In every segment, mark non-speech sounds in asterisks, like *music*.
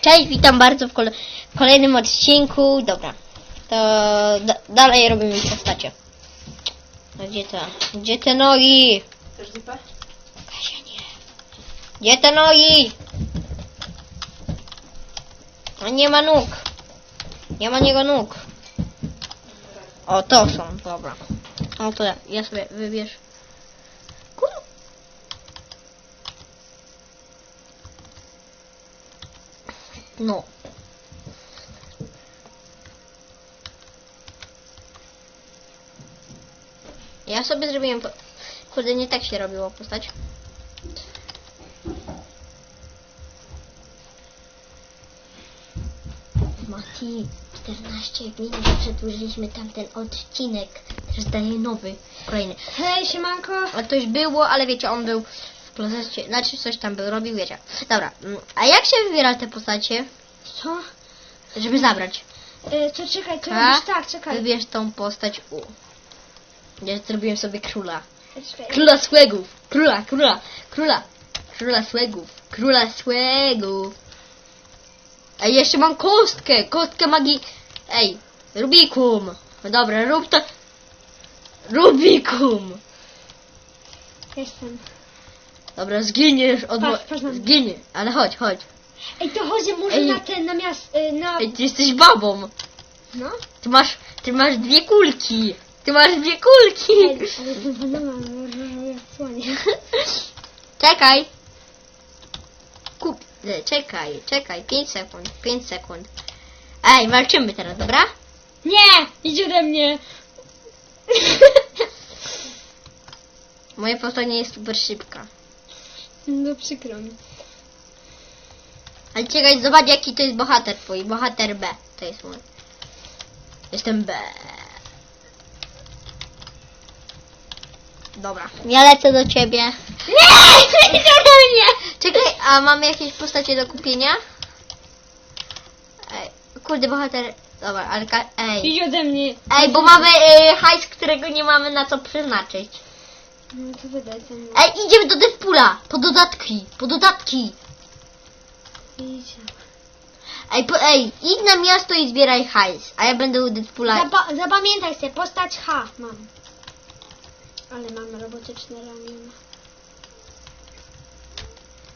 Cześć, witam bardzo w, kole w kolejnym odcinku. Dobra, to da dalej robimy postacie. A gdzie to? Gdzie te nogi? Chcesz zupę? Kasia, nie. Gdzie te nogi? A nie ma nóg. Nie ma niego nóg. O, to są, dobra. O, to ja, ja sobie wybierz. No. Ja sobie zrobiłem... Po... Kurde, nie tak się robiło postać. Mati, 14 minut przedłużyliśmy tamten odcinek. Teraz daję nowy, kolejny. Hej, siemanko. A to już było, ale wiecie, on był procesie, znaczy coś tam był, robił, wiecie. Dobra, mm, a jak się wybiera te postacie, Co? żeby zabrać? E, to czekaj, to Tak? robisz tak, czekaj. Wybierz tą postać U. Ja zrobiłem sobie króla. Czekaj. Króla Słegów! Króla, króla, króla! Króla Słegów! Króla Słegów! Ej, jeszcze mam kostkę! Kostkę magii... Ej, Rubikum! No dobra, rób to... Rubikum! Jestem. Dobra, zginiesz od... Patrz, patrz na mnie. Zginie, ale chodź, chodź. Ej, to chodzi może Ej. na ten, na miast, e, na... Ej, ty jesteś babą! No? Ty masz... Ty masz dwie kulki! Ty masz dwie kulki! Ej, ale to wiadomo, że ja. *laughs* Czekaj. Kup. e, Czekaj, czekaj. 5 sekund, 5 sekund. Ej, walczymy teraz, dobra? Nie! Idź ode mnie! *laughs* Moja postać nie jest super szybka. No przykro mi. Ale czekaj, zobacz jaki to jest bohater twój. Bohater B. To jest mój. Jestem B. Dobra. Ja lecę do ciebie. Nie! Idź ode mnie! Czekaj, a mamy jakieś postacie do kupienia? Ej, kurde, bohater... Dobra, ale... ka- Ej. Idź ode mnie. Ej, bo mamy y, hajs, którego nie mamy na co przeznaczyć. No to wydaj ten. Ej, idziemy do Deadpoola! Po dodatki! Po dodatki! Ej, po, ej, idź na miasto i zbieraj hajs, a ja będę u Deadpoola. Zapa zapamiętaj sobie, postać H mam. Ale mam robotyczne ramiona.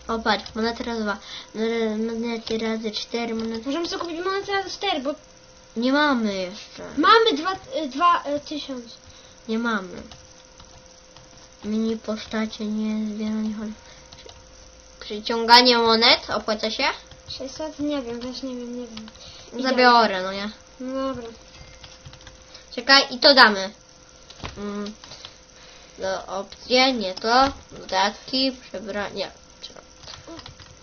O, patrz, monety razy dwa. Mon- Monety razy cztery, monety... Możemy sobie kupić monetę razy 4, bo Nie mamy jeszcze. mamy dwa, y, dwa y, tysiąc. Nie mamy. Mini postacie nie zbieranie chodzi. Przyciąganie monet opłaca się? 600? Nie wiem, też nie wiem, nie wiem. Zabiorę, no nie? No dobra. Czekaj, i to damy. Mm. Do opcje, nie to. Dodatki, przebranie.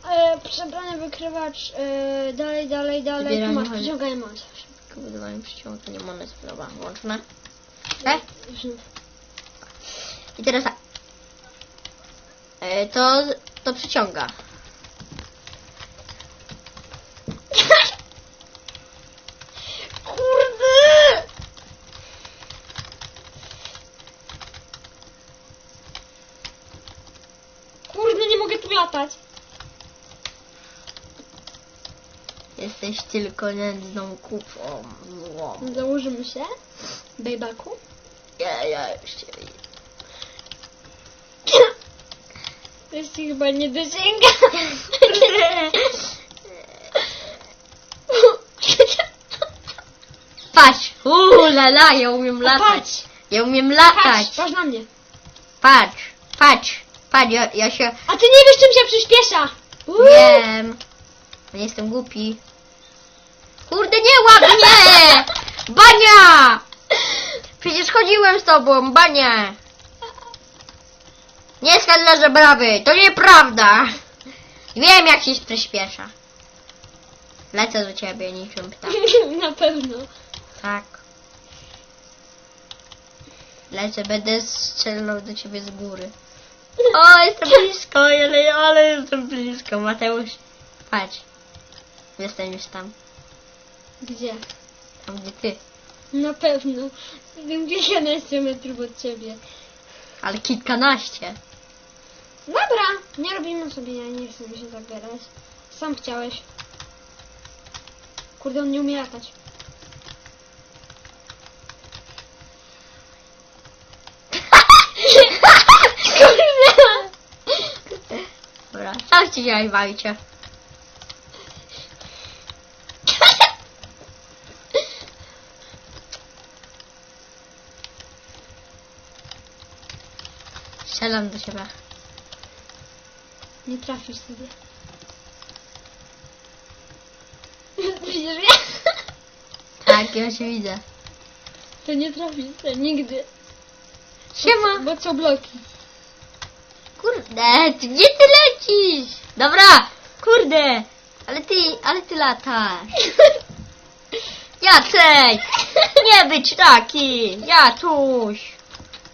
E, przebrany wykrywacz, e, dalej, dalej, dalej. Tu masz przyciągaj budowanie przyciąganie monet. Dobra, łączne. Okej? I teraz tak. E, to, to przyciąga. *laughs* Kurde! Kurde, nie mogę tu latać. Jesteś tylko nędzną kupą. Założymy się. Bejbaku. Ja, ja już cię To jest chyba nie dosięga. *laughs* Patrz! Uuu, ja umiem latać. Patrz, Ja umiem latać. patrz, patrz na mnie. Patrz, patrz, patrz, ja, ja się... A ty nie wiesz, czym się przyspiesza. Uuu. Wiem. Nie jestem głupi. Kurde, nie łap mnie! *laughs* Bania! Przecież chodziłem z tobą, bania! Nie skandlarze brawy, to nieprawda! Wiem, jak się przyspiesza. Lecę do ciebie niczym ptak. *laughs* Na pewno. Tak. Lecę, będę strzelał do ciebie z góry. O, jestem *laughs* blisko, ale, ale jestem blisko. Mateusz, patrz. Jestem już tam, Gdzie? tam gdzie ty. Na pewno. Wiem kilkanaście metrów od ciebie. Ale kilkanaście. Dobra, nie robimy sobie, ja nie chcę się zabierać. Sam chciałeś. Kurde, on nie umie latać. Dobra, się dzisiaj bawicie? Strzelam do siebie. Nie trafisz sobie. *laughs* Widzisz mnie? *laughs* Tak, ja się widzę. To nie trafisz sobie nigdy. Siema. Bo co bloki? Kurde, ty gdzie ty lecisz? Dobra, kurde, ale ty, ale ty latasz. *laughs* Jacek, nie być taki, Jacuś,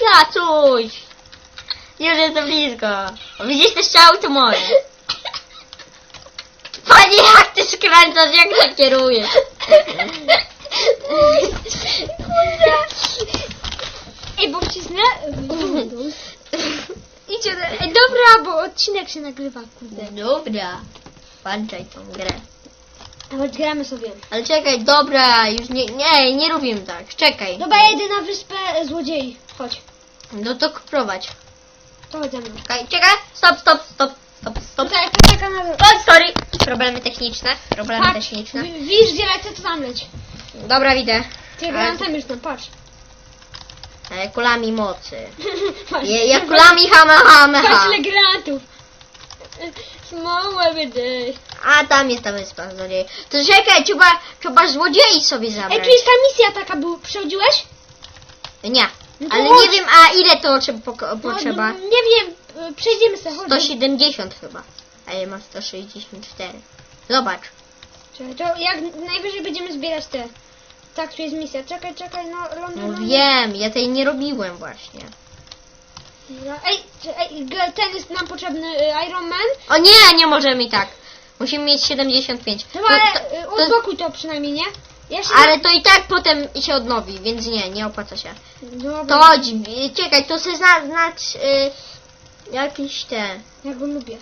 Jacuś. Już jestem blisko. O, Widzisz te strzały to moje. Panie, jak ty skręcasz, jak ty kierujesz? Ej, bo wcisnę Idzie, ej, dobra, bo odcinek się nagrywa, kurde. Dobra, włączaj tą grę. A choć gramy sobie. Ale czekaj, dobra, już nie, nie, nie robimy tak, czekaj. Dobra, ja idę na wyspę e, złodziei. Chodź, No to prowadź. Mną. Czekaj, czekaj, stop, stop, stop, stop, stop. Tutaj, poczekaj na... O, sorry. Problemy techniczne, problemy Patrz, techniczne. wi- widzisz, gdzie lecę, to tam leć. Dobra, widzę. Ty, Ale- granatem już tam, patrz. E, kulami mocy. *laughs* patrz. Je, ja kulami Patrz, ha. ile granatów. Small every day. A tam jest ta wyspa, złodziej. To czekaj, trzeba, trzeba złodziei sobie Ej, zabrać. tu jest ta misja taka, był, przechodziłeś? Nie, ale chodź. nie wiem, a ile to poko- No, potrzeba. no, nie wiem, przejdziemy sobie, chodź. 170 chyba. A ja mam 164. Zobacz. Czekaj, to jak najwyżej będziemy zbierać te. Tak, tu jest misja. Czekaj, czekaj, no. No wiem, ja tej nie robiłem właśnie. Dobra. Ej, czy- ej, g- ten jest nam potrzebny y, Iron Man. O nie, nie możemy i tak. Musimy mieć 75. No To- ale to- y, to- odblokuj to przynajmniej, nie? Się ale to i tak potem się odnowi, więc nie, nie opłaca się. Dobra, To chodź, y, czekaj, to zna, znać y, jakieś te... ja go lubię.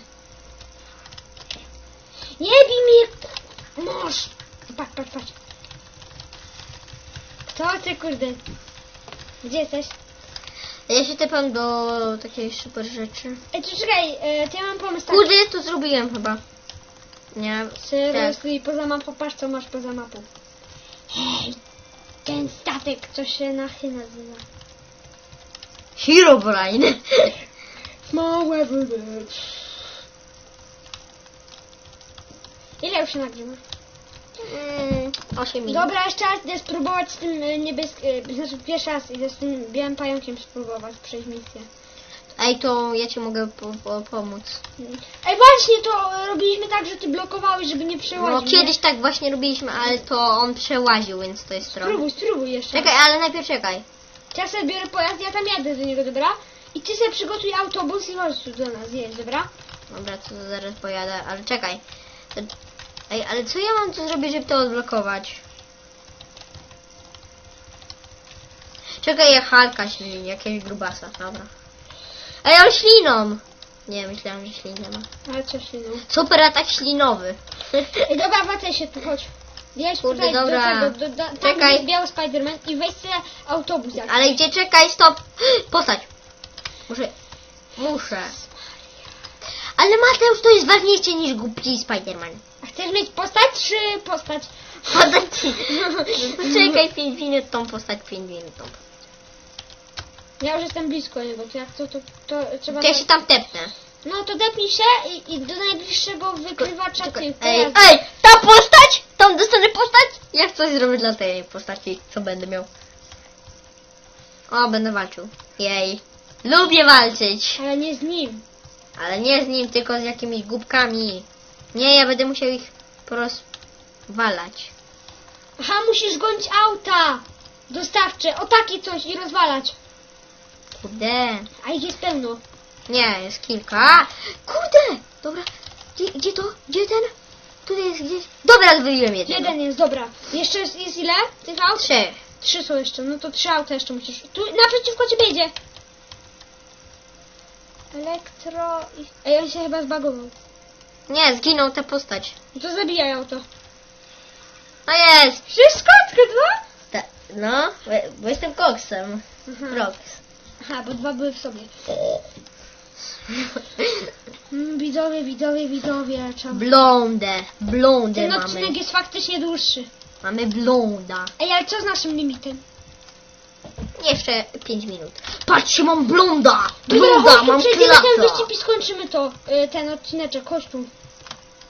Nie bij mnie! Mąż! Patrz, patrz, patrz. Kto ty, kurde? Gdzie jesteś? Ja się tepam do takiej super rzeczy. Ej, to czekaj, y, to ja mam pomysł taki. Kurde, to zrobiłem chyba. Nie, Seriously, poza mapą, patrz co masz poza mapą. Hej, ten statek, co się na chy nazywa. Herobrine. Małe wyby. Ile już się nagrywa? Mm, 8 minut. Dobra, jeszcze raz idę spróbować z tym y, niebieskim, y, znaczy pierwszy raz idę z tym białym pająkiem spróbować przejść misję. Ej, to ja ci mogę po, po, pomóc. Ej, właśnie to robiliśmy tak, że ty blokowałeś, żeby nie No przełaził. kiedyś tak właśnie robiliśmy, ale to on przełaził, więc to jest trochę. Spróbuj, spróbuj jeszcze. Czekaj, ale najpierw czekaj. Ja sobie biorę pojazd, ja tam jadę do niego, dobra? I ty sobie przygotuj autobus i chodź tu do nas, jedź, dobra? Dobra, to zaraz pojadę, ale czekaj. Ej, ale co ja mam tu zrobić, żeby to odblokować? Czekaj, jak Halka ślini, jakiegoś grubasa, dobra. Ej, on śliną! Nie, myślałam, że ślin nie ma. Ale co no. Super atak ślinowy. *laughs* Ej, dobra, wracaj się tu, chodź. Jedź Kurde, tutaj dobra. do tego, do, do, tam Czekaj. jest biały Spiderman i weź sobie autobus. Ale gdzie, czekaj, stop! *gasps* Postać! Muszę... Muszę. Ale Mateusz to jest ważniejsze niż głupi Spiderman. A chcesz mieć postać czy postać? Podać ci. *laughs* Czekaj 5 minut tą postać, 5 minut tą postać. Ja już jestem blisko niego, to jak to, to, to trzeba... To ja się tam tepnę. No to depnij się i, i do najbliższego wykrywacza ty. Ej, Teraz. ej, ta postać! Tą dostanę postać? Jak coś zrobię dla tej postaci, co będę miał. O, będę walczył. Jej. Lubię walczyć. Ale nie z nim. Ale nie z nim, tylko z jakimiś głupkami. Nie, ja będę musiał ich porozwalać. Aha, musisz gonić auta dostawcze, o takie coś i rozwalać. Kurde. A ich jest pełno. Nie, jest kilka. Kurde! Dobra. Gdzie, gdzie to? Gdzie ten? Tutaj jest gdzieś. Dobra, zwyliłem jednego. Jeden jest, dobra. Jeszcze jest, jest ile tych aut? Trzy. Trzy są jeszcze, no to trzy auta jeszcze musisz. Tu naprzeciwko ciebie jedzie. Elektro i... Ej, on się chyba zbagował. Nie, zginął ta postać. No to zabijaj auto. A jest! Wszystko? Tylko dwa? Ta, no, bo, bo jestem koksem. Mhm. Roks. Aha, bo dwa były w sobie. *laughs* Mm, widzowie, widzowie, widzowie. Trzeba... Blondę, blondę Ten mamy. odcinek jest faktycznie dłuższy. Mamy blonda. Ej, ale co z naszym limitem? Jeszcze 5 minut. Patrzcie, mam blonda! Dobra, Blonda, mam ten klasa! wyścig i skończymy to. Y, ten odcineczek, chodź tu.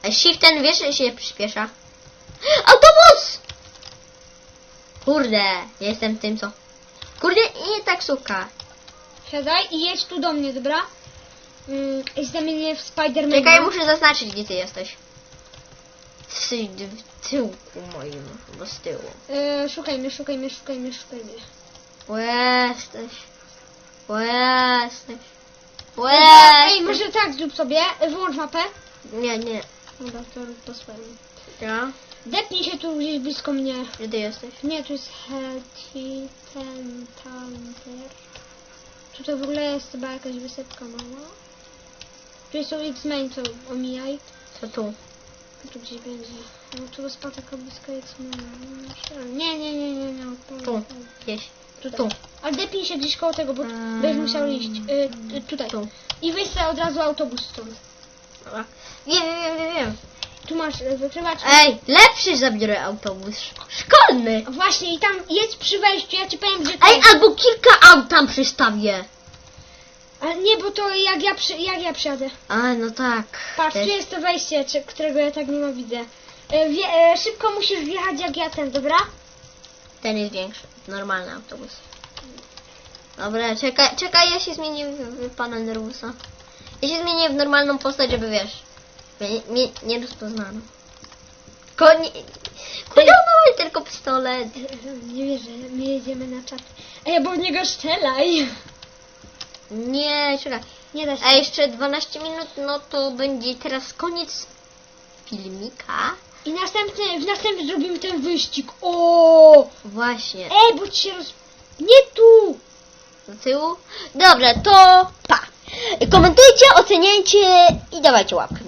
A Shift ten, wiesz, że się przyspiesza? Autobus! Kurde, jestem tym, co... Kurde, nie taksówka. Siadaj i jedź tu do mnie, dobra? Mm, I zamienię w Spidermana. Czekaj, muszę zaznaczyć, gdzie ty jesteś. Ty, w tyłku moim, bo z tyłu. Y, szukajmy, szukajmy, szukajmy, szukajmy. Bo jesteś. Bo jesteś. Bo Dobra, ej, jesteś. może tak zrób sobie. Wyłącz mapę. Nie, nie. Dobra, to rób po swojemu. Ja? Depnij się tu gdzieś blisko mnie. Gdzie ty jesteś? Nie, tu jest Healthy ten Thunder. Tutaj w ogóle jest chyba jakaś wysepka mała. Tu jest X-Men, to omijaj. Co tu? Tu gdzieś będzie. No tu jest taka blisko X-Mena. Nie, nie, nie, nie, nie. Tu. Tu. Gdzieś. Tutaj. Tu. Ale depnij się gdzieś koło tego, bo Mm. będziesz musiał iść. Y, y, tutaj. Tu. I weź sobie od razu autobus stąd. Dobra. Wiem, wiem, wiem, wiem. Tu masz wykrywacz. Ej, lepszy zabiorę autobus. Szkolny. Właśnie i tam jedź przy wejściu, ja ci powiem, gdzie Ej, albo kilka aut tam przystawię. Ale nie, bo to jak ja, przy, jak ja przyjadę. A, no tak. Patrz, tu Też. jest to wejście, czy, którego ja tak nienawidzę. E, wie, e, szybko musisz wjechać jak ja ten, dobra? Ten jest większy. Normalny autobus. Dobra, czekaj, czekaj, ja się zmienię w, w pana Nervusa. Ja się zmienię w normalną postać, żeby wiesz. Mnie nie, nie rozpoznano. Koni... Kurde, tylko pistolet. Nie wierzę, my jedziemy na czat. Ej, bo w niego strzelaj. Nie, czekaj. Nie da się. A jeszcze 12 minut, no to będzie teraz koniec filmika. I następny, w następnym zrobimy ten wyścig. O! Właśnie. Ej, bo ci się roz... Nie tu! Do tyłu. Dobra, to pa. Komentujcie, oceniajcie i dawajcie łapkę.